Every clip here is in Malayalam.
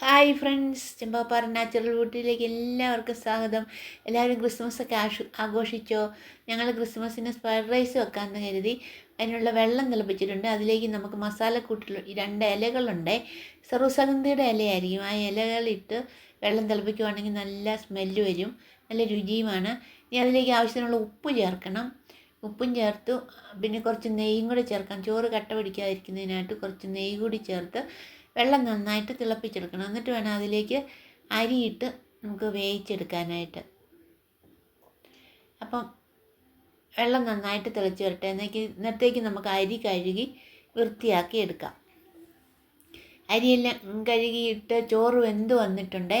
ഹായ് ഫ്രണ്ട്സ് ചെമ്പാപ്പാറ നാച്ചുറൽ ബ്യൂട്ടിയിലേക്ക് എല്ലാവർക്കും സ്വാഗതം. എല്ലാവരും ക്രിസ്മസ് ഒക്കെ ആഷു ആഘോഷിച്ചോ? ഞങ്ങൾ ക്രിസ്മസിന് സ്പൈഡ് റൈസ് വെക്കാമെന്ന് കരുതി. അതിനുള്ള വെള്ളം തിളപ്പിച്ചിട്ടുണ്ട്. അതിലേക്ക് നമുക്ക് മസാല മസാലക്കൂട്ടിൽ രണ്ട് ഇലകളുണ്ട്. സർവസഗന്ധിയുടെ ഇലയായിരിക്കും. ആ ഇലകളിട്ട് വെള്ളം തിളപ്പിക്കുവാണെങ്കിൽ നല്ല സ്മെല്ല് വരും. നല്ല രുചിയുമാണ്. ഇനി അതിലേക്ക് ആവശ്യത്തിനുള്ള ഉപ്പ് ചേർക്കണം. ഉപ്പും ചേർത്തു. പിന്നെ കുറച്ച് നെയ്യും കൂടി ചേർക്കാം. ചോറ് കട്ട പിടിക്കാതിരിക്കുന്നതിനായിട്ട് കുറച്ച് നെയ്യ് കൂടി ചേർത്ത് വെള്ളം നന്നായിട്ട് തിളപ്പിച്ചെടുക്കണം. എന്നിട്ട് വേണം അതിലേക്ക് അരിയിട്ട് നമുക്ക് വേവിച്ചെടുക്കാനായിട്ട്. അപ്പം വെള്ളം നന്നായിട്ട് തിളച്ച് വരട്ടെ. എന്നേക്ക് ഇന്നത്തേക്ക് നമുക്ക് അരി കഴുകി വൃത്തിയാക്കി എടുക്കാം. അരിയെല്ലാം കഴുകിയിട്ട് ചോറ് വെന്ത് വന്നിട്ടുണ്ട്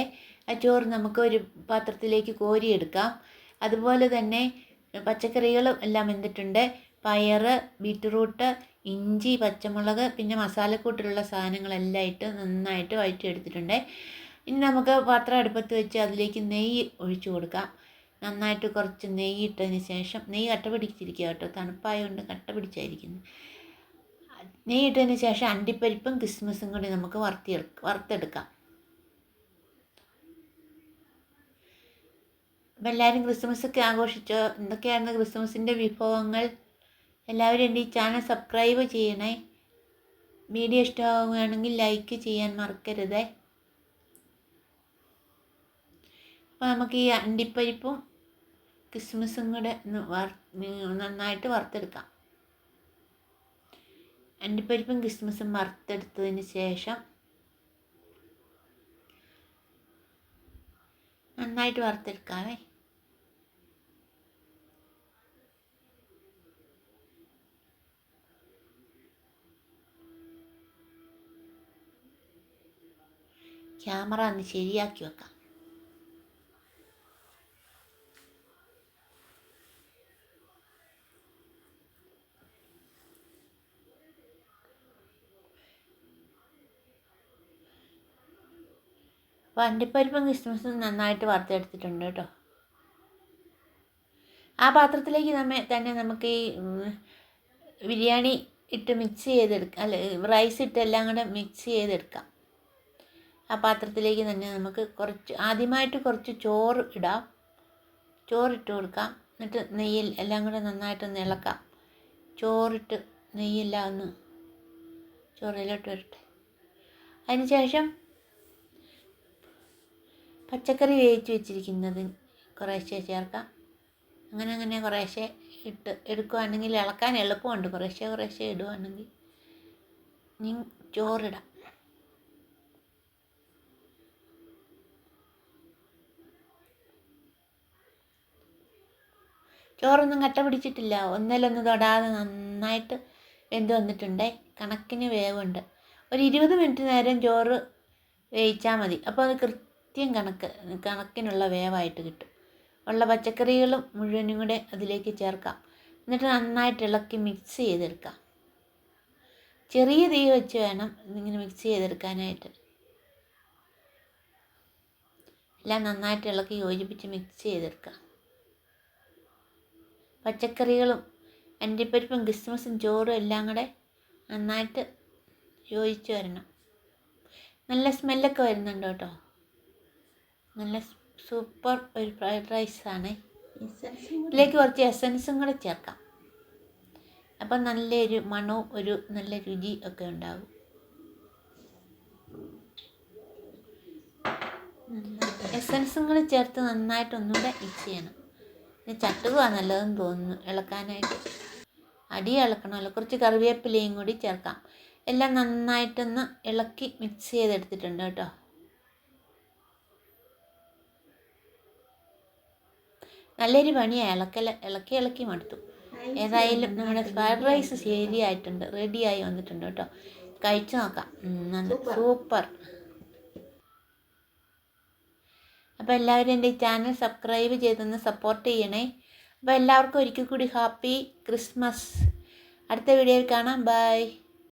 ആ ചോറ് നമുക്ക് ഒരു പാത്രത്തിലേക്ക് കോരിയെടുക്കാം. അതുപോലെ തന്നെ പച്ചക്കറികളും എല്ലാം വെന്തിട്ടുണ്ട്. പയറ് ബീറ്റ്റൂട്ട് ഇഞ്ചി പച്ചമുളക് പിന്നെ മസാലക്കൂട്ടിലുള്ള സാധനങ്ങളെല്ലാം ഇട്ട് നന്നായിട്ട് വഴറ്റിയെടുത്തിട്ടുണ്ട്. ഇനി നമുക്ക് പാത്രം അടുപ്പത്ത് വെച്ച് അതിലേക്ക് നെയ്യ് ഒഴിച്ചു കൊടുക്കാം. നന്നായിട്ട് കുറച്ച് നെയ്യ് ഇട്ടതിന് ശേഷം നെയ്യ് കട്ട പിടിച്ചിരിക്കുക കേട്ടോ. തണുപ്പായതുകൊണ്ട് കട്ട പിടിച്ചായിരിക്കുന്നു. നെയ്യ് ഇട്ടതിന് ശേഷം അണ്ടിപ്പരിപ്പും കിസ്മിസും കൂടി നമുക്ക് വറുത്തി വറുത്തെടുക്കാം. അപ്പം എല്ലാവരും ക്രിസ്മസൊക്കെ ആഘോഷിച്ചോ? എന്തൊക്കെയായിരുന്നു ക്രിസ്മസിന്റെ വിഭവങ്ങൾ? എല്ലാവരും എന്റെ ഈ ചാനൽ സബ്സ്ക്രൈബ് ചെയ്യണേ. വീഡിയോ ഇഷ്ടമാവുകയാണെങ്കിൽ ലൈക്ക് ചെയ്യാൻ മറക്കരുതേ. അപ്പോൾ നമുക്ക് ഈ അണ്ടിപ്പരിപ്പും ക്രിസ്മസും കൂടെ നന്നായിട്ട് വറുത്തെടുക്കാം. അണ്ടിപ്പരിപ്പും ക്രിസ്മസും വറുത്തെടുത്തതിന് ശേഷം നന്നായിട്ട് വറുത്തെടുക്കാവേ. ക്യാമറ ഒന്ന് ശരിയാക്കി വെക്കാം അപ്പോൾ അണ്ടിപ്പരിപ്പും ക്രിസ്മസും നന്നായിട്ട് വറുത്തെടുത്തിട്ടുണ്ട് കേട്ടോ. ആ പാത്രത്തിലേക്ക് നമ്മെ തന്നെ നമുക്ക് ഈ ബിരിയാണി ഇട്ട് മിക്സ് ചെയ്തെടുക്കാം അല്ല റൈസ് ഇട്ട് എല്ലാം കൂടെ മിക്സ് ചെയ്തെടുക്കാം. ആ പാത്രത്തിലേക്ക് തന്നെ നമുക്ക് കുറച്ച് ആദ്യമായിട്ട് കുറച്ച് ചോറ് ഇടാം. ചോറിട്ട് കൊടുക്കാം. എന്നിട്ട് നെയ്യിൽ എല്ലാം കൂടെ നന്നായിട്ടൊന്ന് ഇളക്കാം. ചോറിട്ട് നെയ്യെല്ലാം ഒന്ന് ചോറിലോട്ട് വരട്ടെ. അതിന് ശേഷം പച്ചക്കറി വേവിച്ച് വെച്ചിരിക്കുന്നത് കുറേശ്ശെ ചേർക്കാം. അങ്ങനെ അങ്ങനെ കുറേശ്ശെ ഇട്ട് എടുക്കുവാണെങ്കിൽ ഇളക്കാൻ എളുപ്പമുണ്ട്. കുറേശ്ശെ കുറേശ്ശെ ഇടുകയാണെങ്കിൽ ചോറിടാം. ചോറൊന്നും കട്ട പിടിച്ചിട്ടില്ല. ഒന്നിലൊന്ന് തൊടാതെ നന്നായിട്ട് വെന്ത് വന്നിട്ടുണ്ട്. കണക്കിന് വേവുണ്ട്. ഒരു ഇരുപത് മിനിറ്റ് നേരം ചോറ് വേവിച്ചാൽ മതി. അപ്പോൾ അത് കൃത്യം കണക്ക് കണക്കിനുള്ള വേവായിട്ട് കിട്ടും. ഉള്ള പച്ചക്കറികളും മുഴുവനും കൂടെ അതിലേക്ക് ചേർക്കാം. എന്നിട്ട് നന്നായിട്ട് ഇളക്കി മിക്സ് ചെയ്തെടുക്കാം. ചെറിയ തീ വെച്ച് വേണം ഇങ്ങനെ മിക്സ് ചെയ്തെടുക്കാനായിട്ട്. എല്ലാം നന്നായിട്ട് ഇളക്കി യോജിപ്പിച്ച് മിക്സ് ചെയ്തെടുക്കാം. പച്ചക്കറികളും അണ്ടിപ്പരിപ്പും ക്രിസ്മസും ചോറും എല്ലാം കൂടെ നന്നായിട്ട് യോജിച്ച് വരണം. നല്ല സ്മെല്ലൊക്കെ വരുന്നുണ്ട് കേട്ടോ. നല്ല സൂപ്പർ ഒരു ഫ്രൈഡ് റൈസാണ്. ഇതിലേക്ക് കുറച്ച് എസൻസും കൂടെ ചേർക്കാം. അപ്പം നല്ലൊരു മണവും ഒരു നല്ല രുചി ഒക്കെ ഉണ്ടാകും എസൻസും കൂടെ ചേർത്ത് നന്നായിട്ട് ഒന്നുകൂടെ മിക്സ് ചെയ്യണം. ചട്ടുകമാണ് നല്ലതെന്ന് തോന്നുന്നു ഇളക്കാനായിട്ട്. അടി ഇളക്കണമല്ലോ കുറച്ച് കറിവേപ്പിലയും കൂടി ചേർക്കാം. എല്ലാം നന്നായിട്ടൊന്ന് ഇളക്കി മിക്സ് ചെയ്തെടുത്തിട്ടുണ്ട് കേട്ടോ. നല്ലൊരു പണിയാണ് ഇളക്കൽ ഇളക്കി ഇളക്കി മടുത്തു. ഏതായാലും നമ്മുടെ ഫ്രൈഡ് റൈസ് ശരിയായിട്ടുണ്ട് റെഡിയായി വന്നിട്ടുണ്ട് കേട്ടോ. കഴിച്ചു നോക്കാം. നല്ല സൂപ്പർ. അപ്പോൾ എല്ലാവരും എന്റെ ഈ ചാനൽ സബ്സ്ക്രൈബ് ചെയ്തൊന്ന് സപ്പോർട്ട് ചെയ്യണേ. അപ്പോൾ എല്ലാവർക്കും ഒരിക്കൽ കൂടി ഹാപ്പി ക്രിസ്മസ് അടുത്ത വീഡിയോയിൽ കാണാം. ബൈ